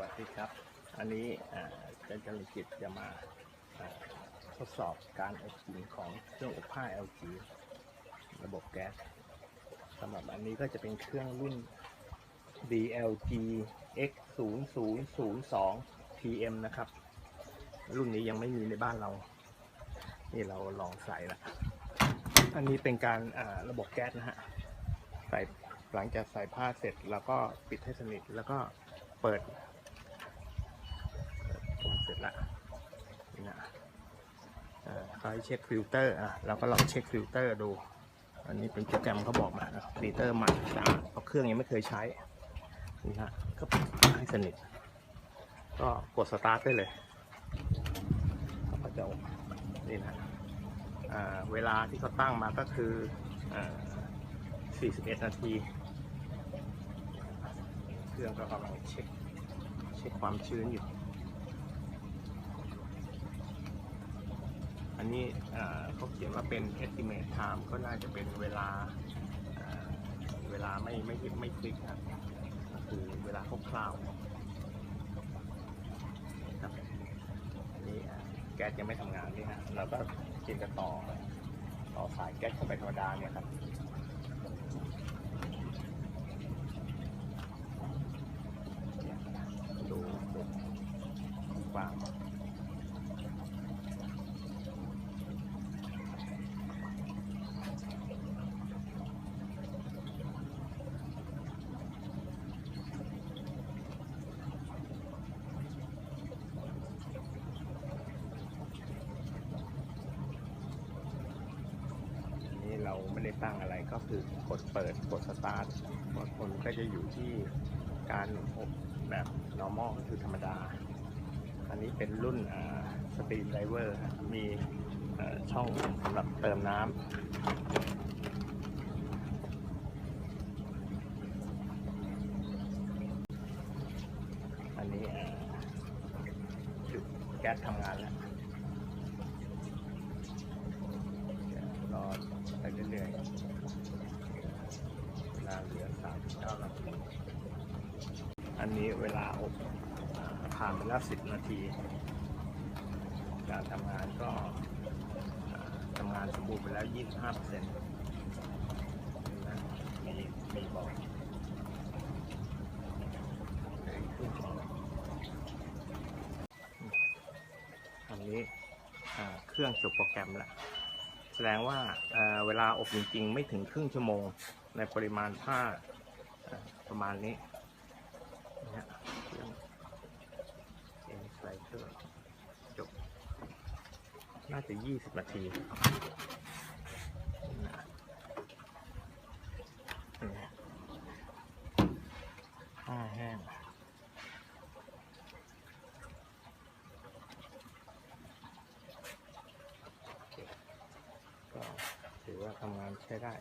วัสดีครับ อันนี้อาจารย์จริกิจจะมาทดสอบการอบจริงของเครื่องอบผ้า LG ระบบแก๊สสำหรับอันนี้ก็จะเป็นเครื่องรุ่น DLG X 0 0 0 2 PM นะครับ รุ่นนี้ยังไม่มีในบ้านเรา นี่เราลองใส่ละอันนี้เป็นการาระบบแก๊สนะฮะ ใส่หลังจากใส่ผ้าเสร็จ แล้วก็ปิดให้สนิทแล้วก็เปิด เสร็จละนี่นะเขาให้เช็คฟิลเตอร์อะเราก็ลองเช็คฟิลเตอร์ดู อันนี้เป็นโปรแกรมเขาบอกมานะฟิลเตอร์ใหม่สะอาดเพราะเครื่องยังไม่เคยใช้นี่ฮะก็ปิดให้สนิท ก็กดสตาร์ทได้เลยก็จะนี่นะเวลาที่เขาตั้งมาก็คืออ่า41 นาที เครื่องก็กำลังเช็คเช็คความชื้นอยู่ นนี้เขาเขียนว่าเป็น estimate time ก็น่าจะเป็นเวลาเวลาไม่ไม่ไม่คลิกครับคือเวลาคร่าวๆครับอันนี้อ่แก๊สยังไม่ทำงานนี่ฮะเราก็กินกันต่อต่อสายแก๊สเข้าไปธรรมดาเนี่ยครับ ดูดูกว้างอันนี้เรา ไม่ได้ตั้งอะไรก็คือกดเปิดกดสตาร์ทบางคนก็จะอยู่ที่การอบแบบ normal ก็คือธรรมดา อันนี้เป็นรุ่นสตรีมไดเวอร์มีช่องสำหรับเติมน้ำอันนี้เอ่อจุดแก๊สทำงานแล้วเดี๋ยวรอไปเรื่อยๆเวลาเหลือสามเก้านาที อั นนี้เวลาอบผ่านไปแล้วสิบนาที การทำงานก็ทำงานสมบูรณ์ไปแล้ว25เปอร์เซ็นต์นะมีมีบอกอันนี้เครื่องจบโปรแกรมแล้วแสดงว่าเเวลาอบจริงๆ ไม่ถึงครึ่งชั่วโมงในปริมาณผ้าประมาณนี้ นะฮะเครื่องเอ็นไซเตอร์จบ น่าจะ 20 นาทีนะนี่ผ้าแห้งก็ถือว่าทำงานใช้ได้